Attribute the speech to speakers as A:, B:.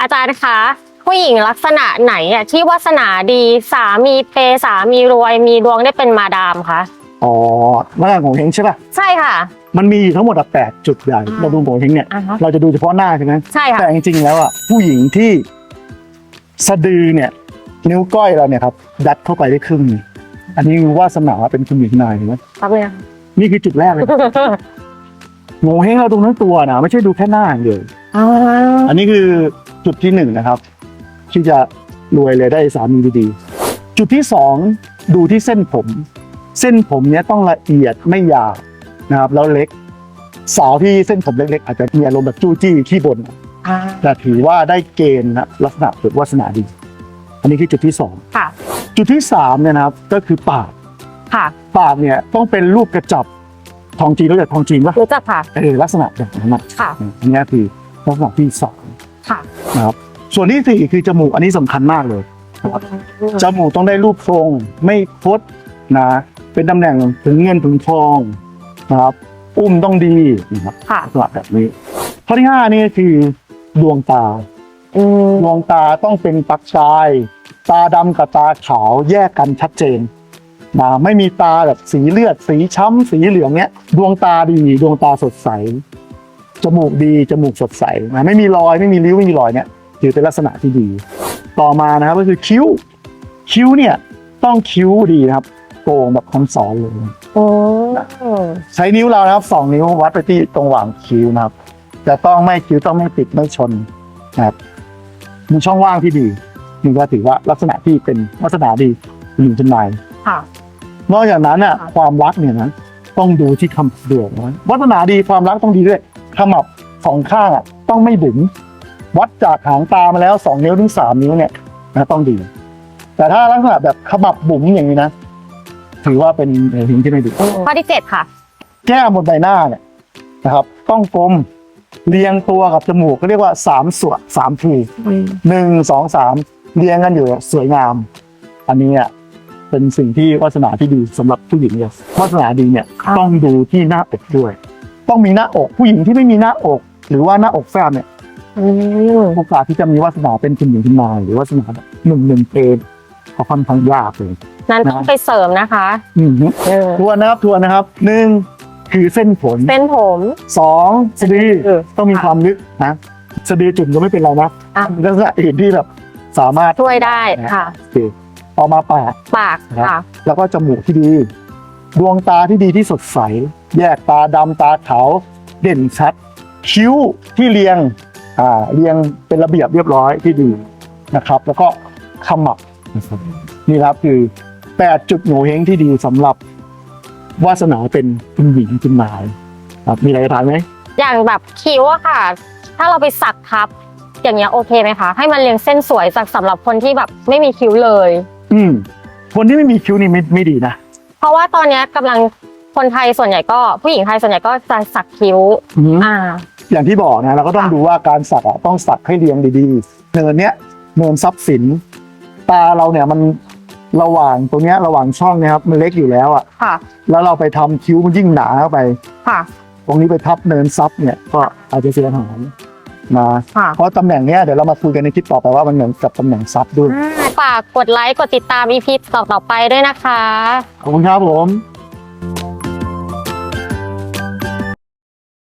A: อาจารย์คะผู้หญิงลักษณะไหนอะที่วาสนาดีสามีเปย์สามีรวยมีดวงได้เป็นมาดามคะ
B: อ๋อลักษณะของเฮงใช่ป่ะ
A: ใช่ค่ะ
B: มันมีอยู่ทั้งหมดอะแปดจุดใหญ่
A: อ่า
B: เราดูของเฮงเนี่ย
A: อ่าฮะ
B: เราจะดูเฉพาะหน้าใช่ไหม
A: ใช่ค่ะ
B: แต่จริงๆแล้วอะผู้หญิงที่สะดือเนี่ย นิ้วก้อยเราเนี่ยครับดัดเข้าไปได้ครึ่งหนึ่งอันนี้วาสนาเป็นคุณหญิงนายเห็นไหม
A: แป๊บนึงนะ
B: นี่คือจุดแรกเลยโงเฮงเราดูทั้งตัวนะไม่ใช่ดูแค่หน้าอย่างเดียว
A: อ๋อ
B: อันนี้คือ จุดที่หนึ่งนะครับ ที่จะรวยเลยได้สามีดีๆจุดที่สองดูที่เส้นผม เส้นผมเนี้ยต้องละเอียดไม่หยาบนะครับ แล้วเล็ก สาวที่เส้นผมเล็กๆ อาจจะมีอารมณ์แบบจู้จี้ขี้บ่น
A: อ่า
B: แต่ถือว่าได้เกณฑ์นะลักษณะจุดวาสนาดี อันนี้คือจุดที่สอง
A: ค่ะ
B: จุดที่สามเนี่ยนะครับก็คือปาก
A: ค่ะ
B: ปากเนี่ยต้องเป็นรูปกระจับทองจีนรู้จักทองจีนปะ
A: รู้จักค่ะ
B: เออลักษณะแบบนั้นนะ
A: ค่ะ
B: อันนี้คือลักษณะที่สอง
A: ค่ะ
B: นะครับส่วนที่สี่คือจมูกอันนี้สำคัญมากเลยนะครับจมูกต้องได้รูปทรงไม่คดนะเป็นตำแหน่งถึงเงินถึงทองนะครับ อุ้มต้องดีนะครับ
A: ค่ะ
B: ลักษณะแบบนี้ ข้อที่ห้านี่คือดวงตา
A: อืม
B: ดวงตาต้องเป็นปักชาย ตาดำกับตาขาวแยกกันชัดเจนนะไม่มีตาแบบสีเลือด สีช้ำสีเหลืองเนี้ย ดวงตาดี ดวงตาสดใส จมูกดีจมูกสดใสนะไม่มีรอยไม่มีริ้วไม่มีรอยเนี้ยถือเป็นลักษณะที่ดี ต่อมานะครับก็คือคิ้ว คิ้วเนี่ยต้องคิ้วดีนะครับโกงแบบคำสอนเลย
A: โอ้
B: ใช้นิ้วเรานะครับสองนิ้ววัดไปที่ตรงหว่างคิ้วนะครับจะต้องไม่คิ้วต้องไม่ติดไม่ชนนะครับมีช่องว่างที่ดีนี่ก็ถือว่าลักษณะที่เป็นลักษณะดีหญิงเป็นนาย
A: ค่ะ
B: นอกจากนั้นอะ
A: ค่ะ
B: ความรักเนี่ยนะต้องดูที่คำเดือดนะวัฒนาดีความรักต้องดีด้วย ขมับสองข้างอะต้องไม่บุ๋มวัดจากหางตามาแล้วสองนิ้วถึงสามนิ้วเนี่ยนะต้องดี แต่ถ้าลักษณะแบบขมับบุ๋มอย่างนี้นะถือว่าเป็นหินที่ไม่ดี
A: ข้อที่เจ็ดค่ะ
B: แก้มบนใบหน้าเนี่ยนะครับ ต้องกลมเรียงตัวกับจมูกก็เรียกว่าสามส่วนสามทีหนึ่งสองสามเรียงกันอยู่สวยงาม อันนี้อะเป็นสิ่งที่วาสนาที่ดีสำหรับผู้หญิงเนี่ยวาสนาดีเนี่ย
A: ครับ
B: ต้องดูที่หน้าอกด้วย ต้องมีหน้าอก ผู้หญิงที่ไม่มีหน้าอก หรือว่าหน้าอกแฟบเนี่ย
A: อืม
B: โอกาสที่จะมีวาสนาเป็นคุณหญิงคุณนายหรือวาสนาแบบหนึ่งหนึ่งเป็นเขาค่อนข้างยากเลย
A: นั้นต้องไปเสริมนะคะ
B: อืม
A: เออ
B: ทวนนะครับทวนนะครับหนึ่งคือเส้นผม
A: เส้นผม
B: สองสะดือ
A: เออ
B: ต้องมีความลึกนะสะดือจุ่มก็ไม่เป็นไรนะ
A: อะ
B: ลักษณะอื่นที่แบบสามารถ
A: ช่วยได้ค่ะ
B: โอเคต่อมาปาก
A: ปากค่ะ
B: แล้วก็จมูกที่ดี ดวงตาที่ดีที่สดใส แยกตาดำตาขาวเด่นชัด คิ้วที่เรียงอ่าเรียงเป็นระเบียบเรียบร้อยที่ดีนะครับ แล้วก็ขมับนะครับนี่ครับคือ 8 จุดโหนเฮงที่ดีสำหรับวาสนาเป็นคุณหญิงคุณนายครับมีอะไรจะถามไหม
A: อย่างแบบคิ้วอะค่ะ ถ้าเราไปสักทับ อย่างเงี้ยโอเคไหมคะให้มันเรียงเส้นสวยสักสำหรับคนที่แบบไม่มีคิ้วเลย
B: อืมคนที่ไม่มีคิ้วนี่ไม่ไม่ดีนะ
A: เพราะว่าตอนเนี้ยกำลังคนไทยส่วนใหญ่ก็ผู้หญิงไทยส่วนใหญ่ก็จะสักคิ้วอ่า
B: อย่างที่บอกนะเราก็ต้อง
A: ค่ะ
B: ดูว่าการสักอะต้องสักให้เรียงดีๆ เนินเนี้ยเนินทรัพย์สิน ตาเราเนี่ยมันระหว่างตรงเนี้ยระหว่างช่องเนะครับมันเล็กอยู่แล้วอะ
A: ค่ะ
B: แล้วเราไปทำคิ้วมันยิ่งหนาเข้าไป
A: ค่ะ
B: ตรงนี้ไปทับเนินทรัพย์เนี่ยก็อาจจะเสียหายนะ
A: ค่ะ
B: เพราะตำแหน่งเนี้ยเดี๋ยวเรามาคุยกันในคลิปต่อไปว่ามันเหมือนกับตำแหน่งทรัพย์ด้วย
A: ฝา กกดไลค์กดติดตาม EP ต่อๆไปด้วยนะคะ
B: ขอบคุณครับผม